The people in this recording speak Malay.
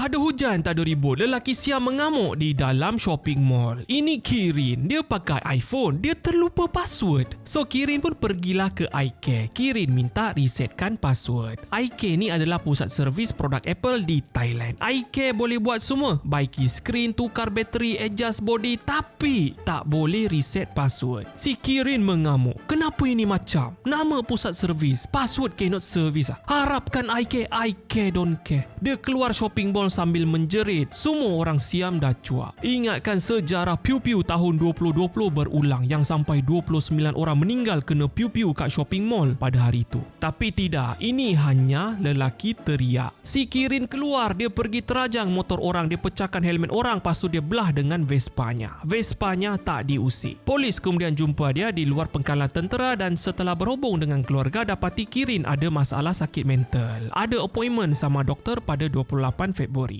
Tak ada hujan, tak ada ribut. Lelaki siam mengamuk di dalam shopping mall. Ini Kirin. Dia pakai iPhone. Dia terlupa password. So Kirin pun pergilah ke iCare. Kirin minta resetkan password. iCare ni adalah pusat servis produk Apple di Thailand. iCare boleh buat semua. Baiki skrin, tukar bateri, adjust body. Tapi tak boleh reset password. Si Kirin mengamuk. Kenapa ini macam? Nama pusat servis. Password cannot service. ah. Harapkan iCare. iCare don't care. Dia keluar shopping mall sambil menjerit. Semua orang siam dah cuak. Ingatkan sejarah piu-piu tahun 2020 berulang yang sampai 29 orang meninggal kena piu-piu kat shopping mall pada hari itu. Tapi tidak, ini hanya lelaki teriak. Si Kirin keluar, dia pergi terajang motor orang, dia pecahkan helmet orang, lepas tu dia belah dengan Vespanya. Vespanya tak diusik. Polis kemudian jumpa dia di luar pengkalan tentera dan setelah berhubung dengan keluarga dapati Kirin ada masalah sakit mental. Ada appointment sama doktor pada 28 Februari. morì.